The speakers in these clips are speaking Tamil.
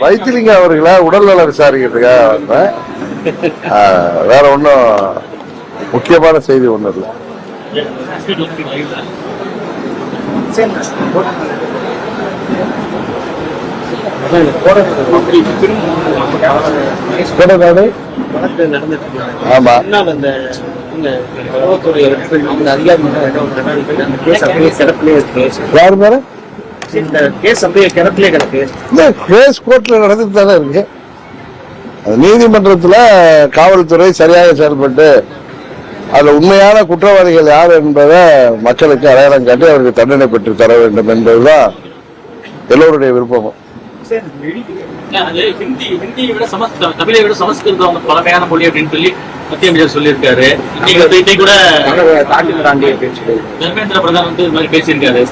வைத்திலிங்க அவர்களை? உடல்நல விசாரிக்கிறதுக்காக வந்தேன் வேற ஒன்றும் முக்கியமான செய்தி ஒன்றும் இல்லை. ஆமா. யாரு மேல? இந்த கேஸ் அப்படியே கிடப்பிலே கிடக்கு. இல்ல கேஸ் கோர்ட்ல நடந்துட்டு தானே இருக்கு. அது நீதிமன்றத்துல காவல்துறை சரியாக செயல்பட்டு அதுல உண்மையான குற்றவாளிகள் யார் என்பதை மக்களுக்கு அடையாளம் காட்டி அவருக்கு தண்டனை பெற்று தர வேண்டும் என்பதுதான் எல்லோருடைய விருப்பமும். அது ஹிந்தி ஹிந்தியை விட சமஸ்கிருதம் தமிழை விட சமஸ்கிருதம் வந்து பழமையான மொழி அப்படின்னு சொல்லி மத்திய அமைச்சர் சொல்லியிருக்காரு. இன்னைக்கு வந்து இன்னைக்கு கூட தாண்டி தாண்டி அப்படின்னு சொல்லி. தர்மேந்திர பிரதான் வந்து இது மாதிரி பேசியிருக்காரு.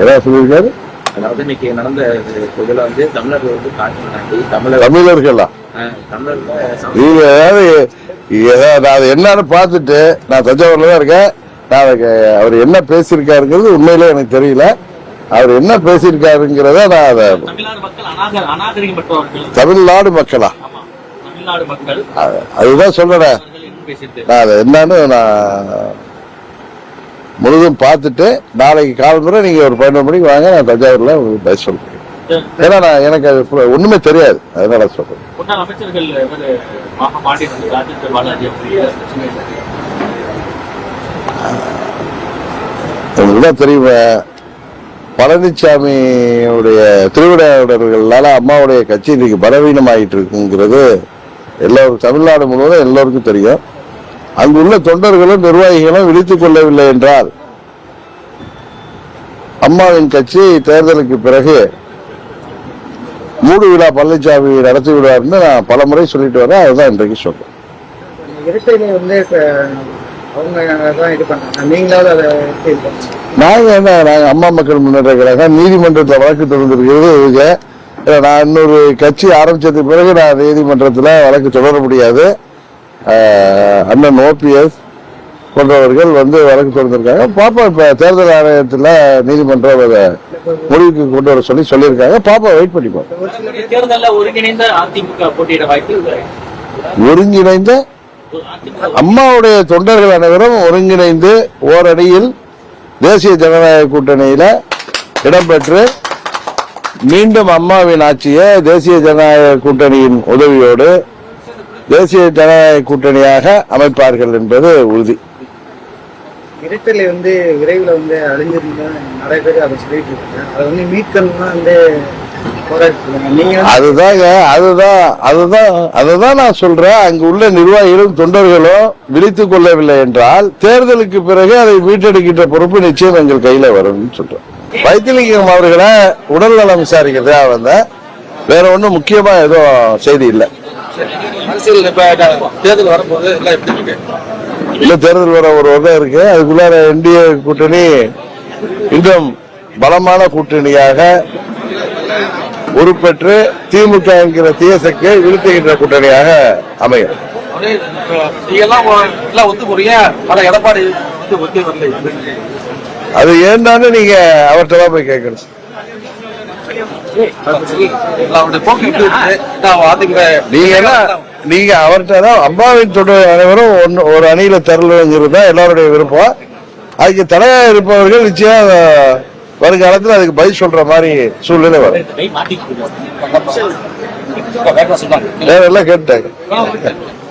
ஏதாவது சொல்லியிருக்காரு? அதாவது இன்னைக்கு நடந்த இதுல வந்து தமிழர்கள் வந்து காட்டு தமிழர். தமிழர்களா? நீங்க ஏதாவது ஏதாவது நான் என்னன்னு பார்த்துட்டு நான் தஞ்சாவூர்ல தான் இருக்கேன். நான் அவர் என்ன பேசியிருக்காருங்கிறது உண்மையிலே எனக்கு தெரியல. அவர் என்ன பேசியிருக்காருங்கிறத நான் அதை தமிழ்நாடு மக்கள் அநாக அநாகரிகப்பட்டவர்கள். தமிழ்நாடு மக்களா? ஆமா தமிழ்நாடு மக்கள். அது- அதுதான் சொல்றேன். நான் அதை என்னன்னு நான் முழுதும் பார்த்துட்டு நாளைக்கு காலம்புற நீங்க ஒரு பதினொரு மணிக்கு வாங்க நான் தஞ்சாவூர்ல உங்களுக்கு பேச சொல்றேன். ஏன்னா நான் எனக்கு அது ஒண்ணுமே தெரியாது. அதனால அவங்க உங்களுக்கு தெரியுமா பழனிசாமியுடைய திருவிடையாளர்களால அம்மாவுடைய கட்சி இன்னைக்கு பலவீனமாயிட்டு இருக்குங்கிறது எல்லோரும் தமிழ்நாடு முழுவதும் எல்லோருக்கும் தெரியும். அங்குள்ள தொண்டர்களும் நிர்வாகிகளும் விழித்துக் கொள்ளவில்லை என்றால் அம்மாவின் கட்சி தேர்தலுக்கு பிறகு மூடு விழா பழனிசாமி நடத்தி விடுவார்னு நான் பல முறை சொல்லிட்டு வரேன். அதுதான் இன்றைக்கு சொல்றேன். இரட்டையில வந்து இப்ப அவங்க தான் இது பண்ணாங்க நீங்களாவது அதை எப்படி இது பண்ணீங்க? நாங்க என்ன நாங்க அம்மா மக்கள் முன்னேற்ற கழகம் நீதிமன்றத்தில் வழக்கு தொடர்ந்திருக்கிறது இதுக்கு நான் இன்னொரு கட்சி ஆரம்பிச்சதுக்கு பிறகு நான் நீதிமன்றத்தில் வழக்கு தொடர முடியாது. அண்ணன் ஓபிஎஸ் போன்றவர்கள் வந்து வழக்கு தொடர்ந்திருக்காங்க பாப்பா இப்ப தேர்தல் ஆணையத்தில் நீதிமன்றம் அதை முடிவுக்கு கொண்டு வர சொல்லி சொல்லியிருக்காங்க. பாப்பா வெயிட் பண்ணிப்போம் ஒருங்கிணைந்த அதிமுக போட்டியிட வாய்ப்பு இல்லை. ஒருங்கிணைந்த அதிமுக அம்மாவுடைய தொண்டர்கள் அனைவரும் ஒருங்கிணைந்து ஓரடியில் தேசிய ஜனநாயக கூட்டணியில இடம்பெற்று மீண்டும் அம்மாவின் ஆட்சியை தேசிய ஜனநாயக கூட்டணியின் உதவியோடு தேசிய ஜனநாயக கூட்டணியாக அமைப்பார்கள் என்பது உறுதி. இரட்டையில வந்து விரைவில் வந்து அழிஞ்சிருந்தா நிறைய பேர் அதை சொல்லிட்டு இருக்காங்க. அதை வந்து மீட்கணும்னா வந்து வந்து அதுதாங்க அதுதான் அதுதான் அதுதான் நான் சொல்றேன். அங்கு உள்ள நிர்வாகிகளும் தொண்டர்களும் விழித்துக் கொள்ளவில்லை என்றால் தேர்தலுக்கு பிறகு அதை மீட்டெடுக்கின்ற பொறுப்பு நிச்சயம் எங்கள் கையில வரும்னு சொல்றேன் வைத்திலிங்கம் அவர்களை உடல் நலம் விசாரிக்கிறதுக்காக வந்தேன். வேற ஒண்ணும் முக்கியமா எதுவும் செய்தி இல்லை. அரசியல் இப்ப தேர்தல் வரும்போது எல்லாம் எப்படி இருக்கு? இல்ல தேர்தல் வர ஒரு வருடம் இருக்கு. அதுக்குள்ளார என்டிஏ கூட்டணி இன்னும் பலமான கூட்டணியாக உருப்பெற்று திமுக என்கிற தீயசக்கை வீழ்த்துகின்ற கூட்டணியாக அமையும். அது ஏன்டான்னு நீங்க அவர்கிட்ட போய் கேட்கணும் அவருடைய போக்கு எப்படி இருக்கு நான் அதிமுக நீங்க நீங்க அவர்கிட்ட தான் அம்மாவின் தொடர் அனைவரும் ஒரு அணியில தரலுங்கிறது தான் எல்லாருடைய விருப்பம். அதுக்கு தடையா இருப்பவர்கள் நிச்சயம் வருங்காலத்தில் அதுக்கு பதில் சொல்ற மாதிரி சூழ்நிலை வரும். வேற எல்லாம் கேட்டாங்க